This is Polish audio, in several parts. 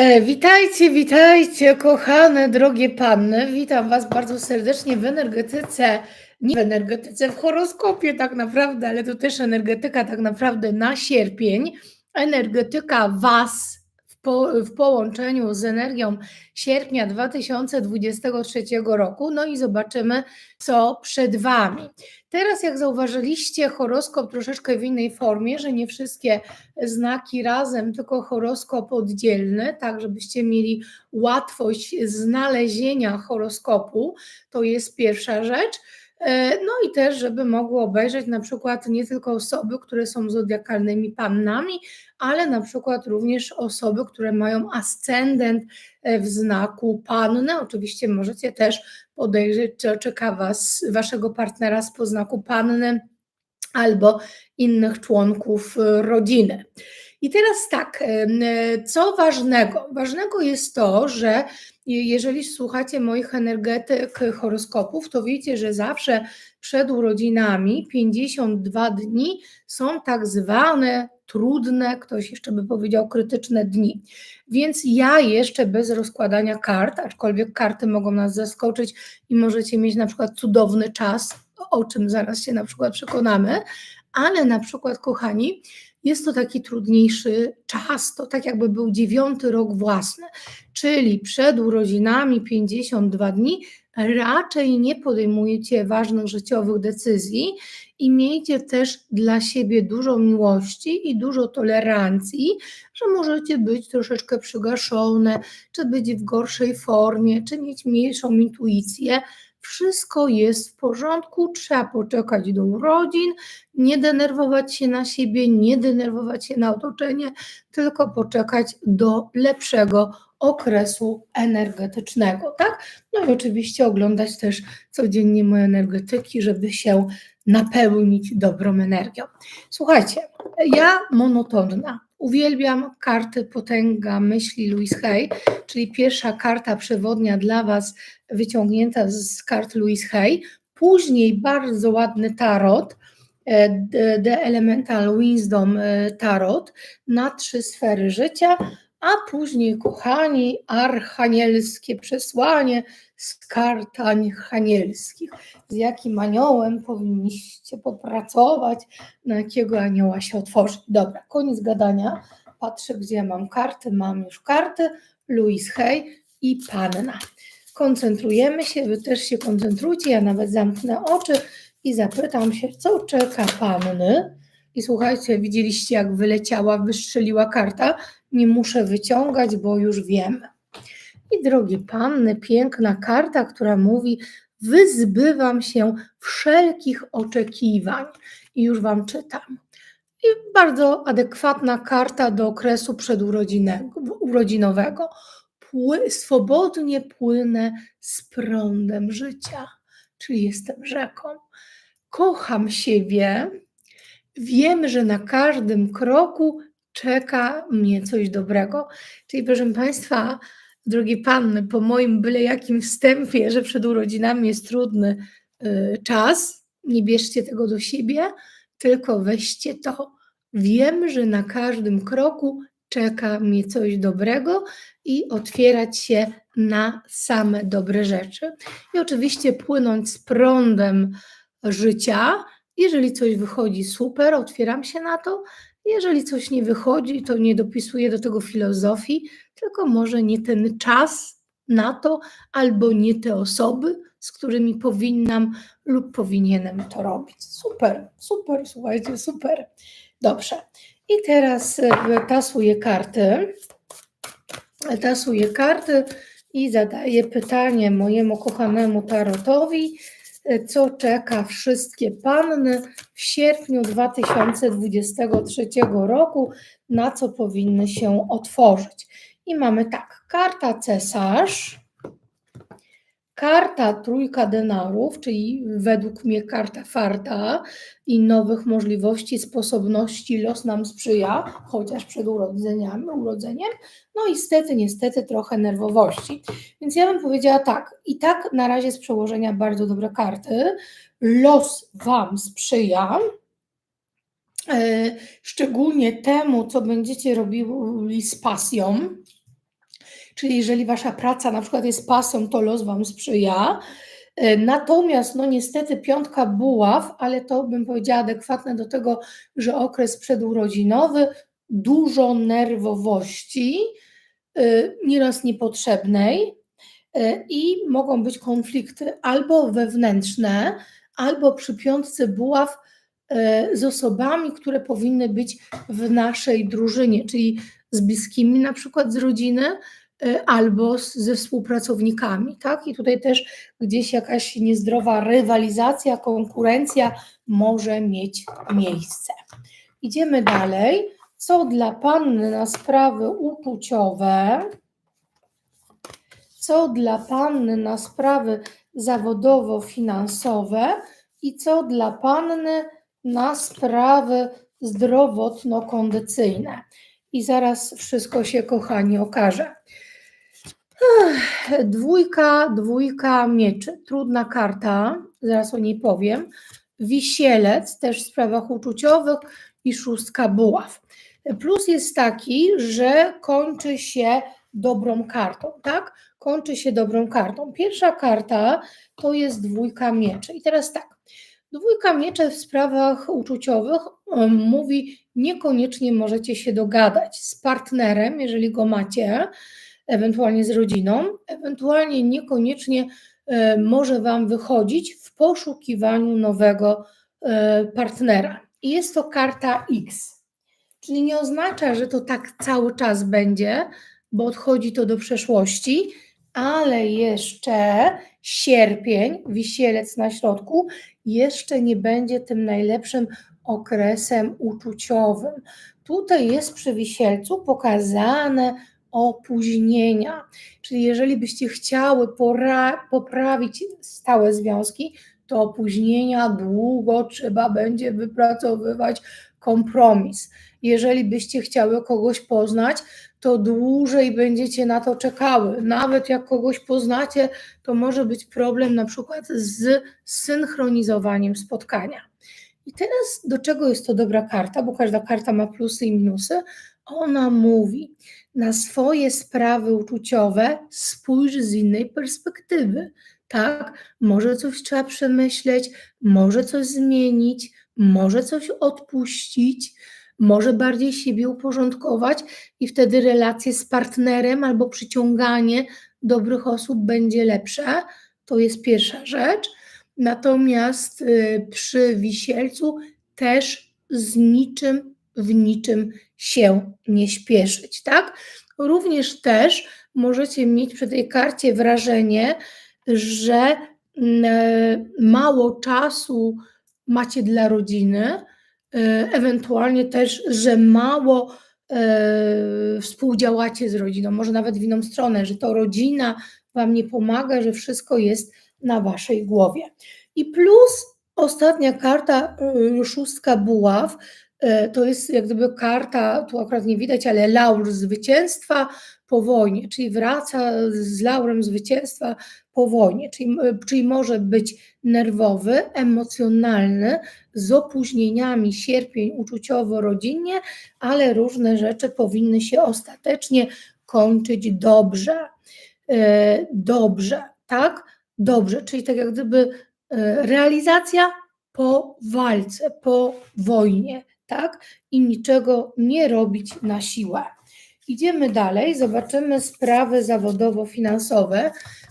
E, witajcie, witajcie, kochane, drogie panny. Witam Was bardzo serdecznie w energetyce, nie w energetyce, w horoskopie tak naprawdę, ale to też energetyka tak naprawdę na sierpień. Energetyka Was po, w połączeniu z energią sierpnia 2023 roku. No i zobaczymy, co przed Wami. Teraz, jak zauważyliście, horoskop troszeczkę w innej formie, że nie wszystkie znaki razem, tylko horoskop oddzielny, tak żebyście mieli łatwość znalezienia horoskopu. To jest pierwsza rzecz. E, no i też, żeby mogły obejrzeć na przykład nie tylko osoby, które są zodiakalnymi pannami, ale na przykład również osoby, które mają ascendent e, w znaku panny. Oczywiście możecie też podejrzeć, czy czeka was, waszego partnera z poznaku panny albo innych członków e, rodziny. I teraz tak, co ważnego? Ważnego jest to, że jeżeli słuchacie moich energetyk horoskopów, to wiecie, że zawsze przed urodzinami 52 dni są tak zwane trudne, ktoś jeszcze by powiedział krytyczne dni. Więc ja jeszcze bez rozkładania kart, aczkolwiek karty mogą nas zaskoczyć i możecie mieć na przykład cudowny czas, o czym zaraz się na przykład przekonamy, ale na przykład, kochani, jest to taki trudniejszy czas, to tak jakby był dziewiąty rok własny, czyli przed urodzinami 52 dni raczej nie podejmujecie ważnych życiowych decyzji i miejcie też dla siebie dużo miłości i dużo tolerancji, że możecie być troszeczkę przygaszone, czy być w gorszej formie, czy mieć mniejszą intuicję, wszystko jest w porządku, trzeba poczekać do urodzin, nie denerwować się na siebie, nie denerwować się na otoczenie, tylko poczekać do lepszego okresu energetycznego, tak? No i oczywiście oglądać też codziennie moje energetyki, żeby się napełnić dobrą energią. Słuchajcie, ja monotonna, Uwielbiam karty Potęga Myśli Louise Hay, czyli pierwsza karta przewodnia dla Was wyciągnięta z kart Louise Hay. Później bardzo ładny tarot, e, The Elemental Wisdom e, Tarot na trzy sfery życia, a później, kochani, archanielskie przesłanie z kart archanielskich. Z jakim aniołem powinniście popracować, na jakiego anioła się otworzyć. Dobra, koniec gadania. Patrzę, gdzie mam karty. Mam już karty. Louis Hay i Panna. Koncentrujemy się, wy też się koncentrujcie. Ja nawet zamknę oczy i zapytam się, co czeka Panny. I słuchajcie, widzieliście, jak wyleciała, wystrzeliła karta. Nie muszę wyciągać, bo już wiem. I drogie panny, piękna karta, która mówi: Wyzbywam się wszelkich oczekiwań. I już Wam czytam. I bardzo adekwatna karta do okresu przedurodzinowego. Pły, swobodnie płynę z prądem życia, czyli jestem rzeką. Kocham siebie, wiem, że na każdym kroku czeka mnie coś dobrego. Czyli proszę Państwa, drogie panny, po moim byle jakim wstępie, że przed urodzinami jest trudny y, czas, nie bierzcie tego do siebie, tylko weźcie to. Wiem, że na każdym kroku czeka mnie coś dobrego i otwierać się na same dobre rzeczy. I oczywiście płynąć z prądem życia. Jeżeli coś wychodzi super, otwieram się na to. Jeżeli coś nie wychodzi, to nie dopisuję do tego filozofii, tylko może nie ten czas na to, albo nie te osoby, z którymi powinnam lub powinienem to robić. Super, super, słuchajcie, super. Dobrze. I teraz e, tasuję karty. Tasuję karty i zadaję pytanie mojemu kochanemu tarotowi co czeka wszystkie panny w sierpniu 2023 roku, na co powinny się otworzyć. I mamy tak, karta cesarz, Karta trójka denarów, czyli według mnie karta farta i nowych możliwości, sposobności los nam sprzyja, chociaż przed urodzeniami, urodzeniem. No i niestety, niestety trochę nerwowości. Więc ja bym powiedziała tak, i tak na razie z przełożenia bardzo dobre karty. Los Wam sprzyja, e, szczególnie temu, co będziecie robili z pasją, Czyli jeżeli wasza praca na przykład jest pasją, to los wam sprzyja. E, Natomiast, no niestety, piątka buław, ale to bym powiedziała adekwatne do tego, że okres przedurodzinowy, dużo nerwowości, y, nieraz niepotrzebnej y, i mogą być konflikty albo wewnętrzne, albo przy piątce buław z osobami, które powinny być w naszej drużynie, czyli z bliskimi na przykład z rodziny, albo z, ze współpracownikami, tak? I tutaj też gdzieś jakaś niezdrowa rywalizacja, konkurencja może mieć miejsce. Idziemy dalej. Co dla panny na sprawy uczuciowe? Co dla panny na sprawy zawodowo-finansowe i co dla panny na sprawy zdrowotno-kondycyjne. I zaraz wszystko się, kochani, okaże. Dwójka, dwójka mieczy. Trudna karta, zaraz o niej powiem. Wisielec, też w sprawach uczuciowych i szóstka buław. Plus jest taki, że kończy się dobrą kartą, tak? Kończy się dobrą kartą. Pierwsza karta to jest dwójka mieczy. I teraz tak. Dwójka mieczy w sprawach uczuciowych um, mówi, niekoniecznie możecie się dogadać z partnerem, jeżeli go macie, ewentualnie z rodziną, ewentualnie niekoniecznie e, może Wam wychodzić w poszukiwaniu nowego e, partnera. I jest to karta X. Czyli nie oznacza, że to tak cały czas będzie, bo odchodzi to do przeszłości, ale jeszcze sierpień, wisielec na środku, jeszcze nie będzie tym najlepszym okresem uczuciowym. Tutaj jest przy wisielcu pokazane opóźnienia. Czyli jeżeli byście chciały poprawić stałe związki, to opóźnienia długo trzeba będzie wypracowywać kompromis. Jeżeli byście chciały kogoś poznać, to dłużej będziecie na to czekały. Nawet jak kogoś poznacie, to może być problem na przykład z synchronizowaniem spotkania. I teraz do czego jest to dobra karta, bo każda karta ma plusy i minusy. Ona mówi, na swoje sprawy uczuciowe spójrz z innej perspektywy. Tak, może coś trzeba przemyśleć, może coś zmienić, może coś odpuścić, może bardziej siebie uporządkować i wtedy relacje z partnerem albo przyciąganie dobrych osób będzie lepsze. To jest pierwsza rzecz. Natomiast y, przy wisielcu też z niczym w niczym się nie śpieszyć, tak? Również też możecie mieć przy tej karcie wrażenie, że mm, mało czasu macie dla rodziny, y, ewentualnie też, że mało y, współdziałacie z rodziną, może nawet w inną stronę, że to rodzina Wam nie pomaga, że wszystko jest na Waszej głowie. I plus ostatnia karta, szóstka buław, to jest jak gdyby karta, tu akurat nie widać, ale laur zwycięstwa po wojnie, czyli wraca z laurem zwycięstwa po wojnie, czyli, czyli może być nerwowy, emocjonalny, z opóźnieniami sierpień uczuciowo-rodzinnie, ale różne rzeczy powinny się ostatecznie kończyć dobrze. E, Dobrze, tak? Dobrze, czyli tak jak gdyby e, realizacja po walce, po wojnie, tak? I niczego nie robić na siłę. Idziemy dalej, zobaczymy sprawy zawodowo-finansowe.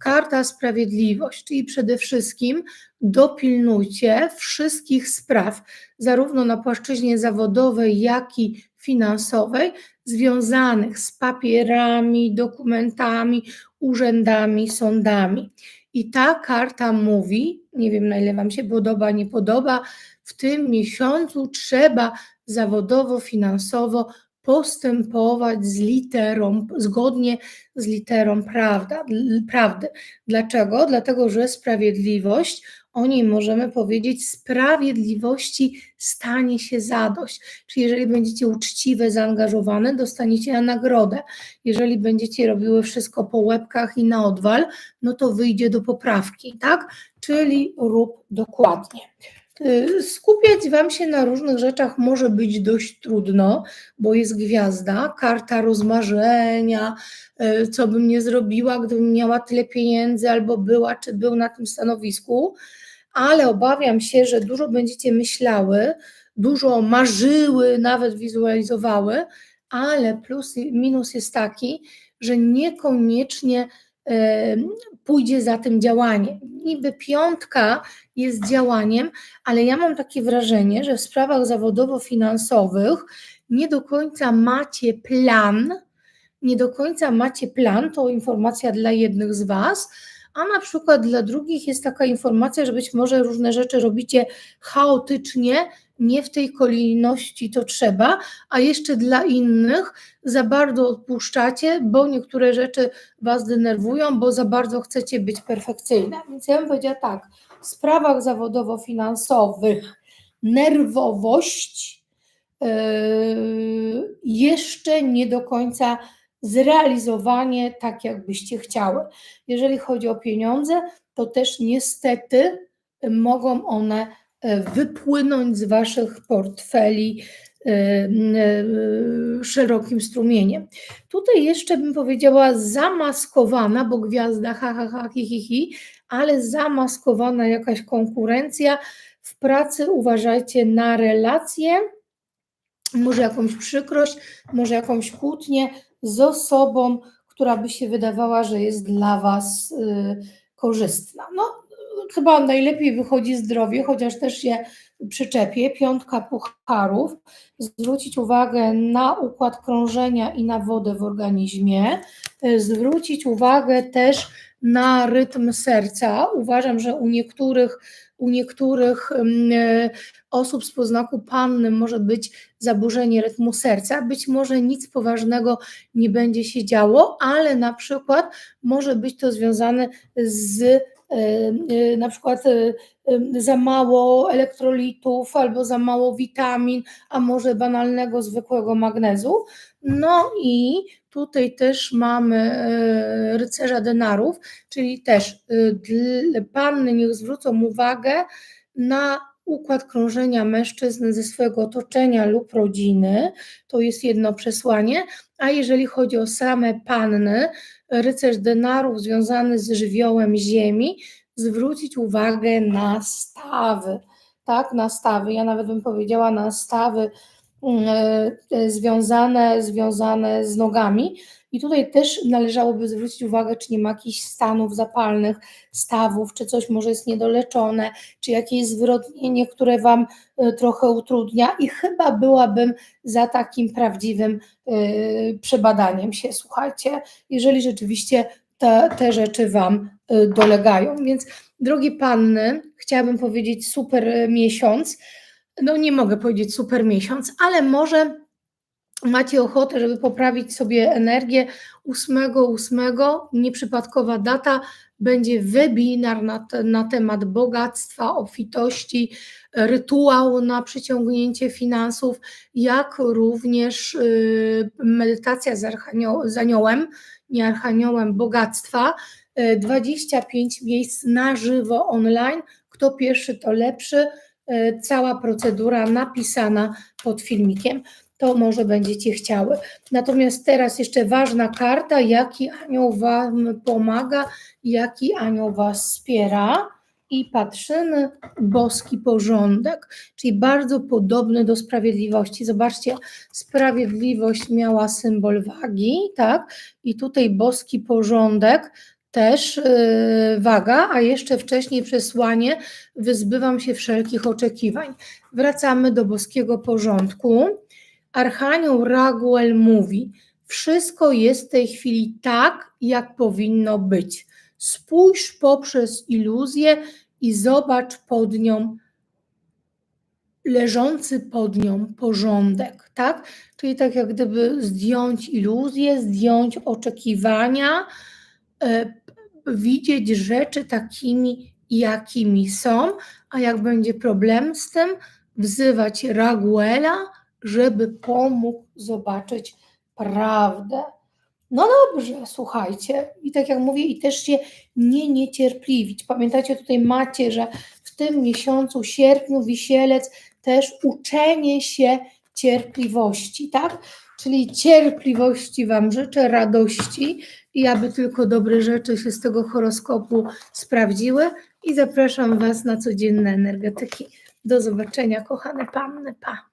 Karta Sprawiedliwość, czyli przede wszystkim dopilnujcie wszystkich spraw, zarówno na płaszczyźnie zawodowej, jak i finansowej, związanych z papierami, dokumentami, urzędami, sądami. I ta karta mówi, nie wiem na ile Wam się podoba, nie podoba, w tym miesiącu trzeba zawodowo, finansowo postępować z literą, zgodnie z literą prawda, prawdy. Dlaczego? Dlatego, że sprawiedliwość, o niej możemy powiedzieć, sprawiedliwości stanie się zadość. Czyli jeżeli będziecie uczciwe, zaangażowane, dostaniecie na nagrodę. Jeżeli będziecie robiły wszystko po łebkach i na odwal, no to wyjdzie do poprawki, tak? Czyli rób dokładnie. Y, skupiać Wam się na różnych rzeczach może być dość trudno, bo jest gwiazda, karta rozmarzenia, y, co bym nie zrobiła, gdybym miała tyle pieniędzy, albo była, czy był na tym stanowisku, ale obawiam się, że dużo będziecie myślały, dużo marzyły, nawet wizualizowały, ale plus i minus jest taki, że niekoniecznie pójdzie za tym działanie. Niby piątka jest działaniem, ale ja mam takie wrażenie, że w sprawach zawodowo-finansowych nie do końca macie plan, nie do końca macie plan, to informacja dla jednych z Was, a na przykład dla drugich jest taka informacja, że być może różne rzeczy robicie chaotycznie, nie w tej kolejności to trzeba, a jeszcze dla innych za bardzo odpuszczacie, bo niektóre rzeczy Was denerwują, bo za bardzo chcecie być perfekcyjne. Więc ja bym powiedziała tak, w sprawach zawodowo-finansowych nerwowość yy, jeszcze nie do końca zrealizowanie tak, jakbyście chciały. Jeżeli chodzi o pieniądze, to też niestety mogą one wypłynąć z waszych portfeli e, e, szerokim strumieniem. Tutaj jeszcze bym powiedziała zamaskowana, bo gwiazda ha, ha, ha, hi, hi, hi, ale zamaskowana jakaś konkurencja. W pracy uważajcie na relacje, może jakąś przykrość, może jakąś kłótnię, z osobą, która by się wydawała, że jest dla Was korzystna. No, chyba najlepiej wychodzi zdrowie, chociaż też się przyczepię. Piątka pucharów. Zwrócić uwagę na układ krążenia i na wodę w organizmie. Zwrócić uwagę też na rytm serca. Uważam, że u niektórych u niektórych e, osób z poznaku panny może być zaburzenie rytmu serca. Być może nic poważnego nie będzie się działo, ale na przykład może być to związane z na przykład za mało elektrolitów albo za mało witamin, a może banalnego zwykłego magnezu. No i tutaj też mamy rycerza denarów, czyli też panny niech zwrócą uwagę na układ krążenia mężczyzn ze swojego otoczenia lub rodziny. To jest jedno przesłanie. A jeżeli chodzi o same panny, rycerz denarów związany z żywiołem ziemi, zwrócić uwagę na stawy. Tak, na stawy. Ja nawet bym powiedziała na stawy mm, e, związane, związane z nogami. I tutaj też należałoby zwrócić uwagę, czy nie ma jakichś stanów zapalnych, stawów, czy coś może jest niedoleczone, czy jakieś zwrotnienie, które Wam e, trochę utrudnia. I chyba byłabym za takim prawdziwym yy, przebadaniem się. Słuchajcie, jeżeli rzeczywiście te, te rzeczy Wam y, dolegają. Więc, drogie panny, chciałabym powiedzieć super miesiąc. No, nie mogę powiedzieć super miesiąc, ale może macie ochotę, żeby poprawić sobie energię 8.8, nieprzypadkowa data, będzie webinar na, na temat bogactwa, obfitości, rytuał na przyciągnięcie finansów, jak również y, medytacja z, archanioł, z aniołem, nie archaniołem bogactwa, 25 e, miejsc na żywo online. Kto pierwszy, to lepszy. E, cała procedura napisana pod filmikiem. To może będziecie chciały. Natomiast teraz jeszcze ważna karta, jaki anioł Wam pomaga, jaki anioł Was wspiera i patrzymy boski porządek, czyli bardzo podobny do sprawiedliwości. Zobaczcie, sprawiedliwość miała symbol wagi, tak? I tutaj boski porządek też yy, waga, a jeszcze wcześniej przesłanie wyzbywam się wszelkich oczekiwań. Wracamy do boskiego porządku. Archanioł Raguel mówi: Wszystko jest w tej chwili tak, jak powinno być. Spójrz poprzez iluzję i zobacz pod nią leżący pod nią porządek, tak? Czyli tak jak gdyby zdjąć iluzję, zdjąć oczekiwania, e, widzieć rzeczy takimi, jakimi są, a jak będzie problem z tym, wzywać Raguela, żeby pomógł zobaczyć prawdę. No dobrze, słuchajcie. I tak jak mówię, i też się nie niecierpliwić. Pamiętajcie, tutaj macie, że w tym miesiącu, sierpniu, wisielec, też uczenie się cierpliwości, tak? Czyli cierpliwości Wam życzę, radości i aby tylko dobre rzeczy się z tego horoskopu sprawdziły. I zapraszam Was na codzienne energetyki. Do zobaczenia, kochane panny. Pa.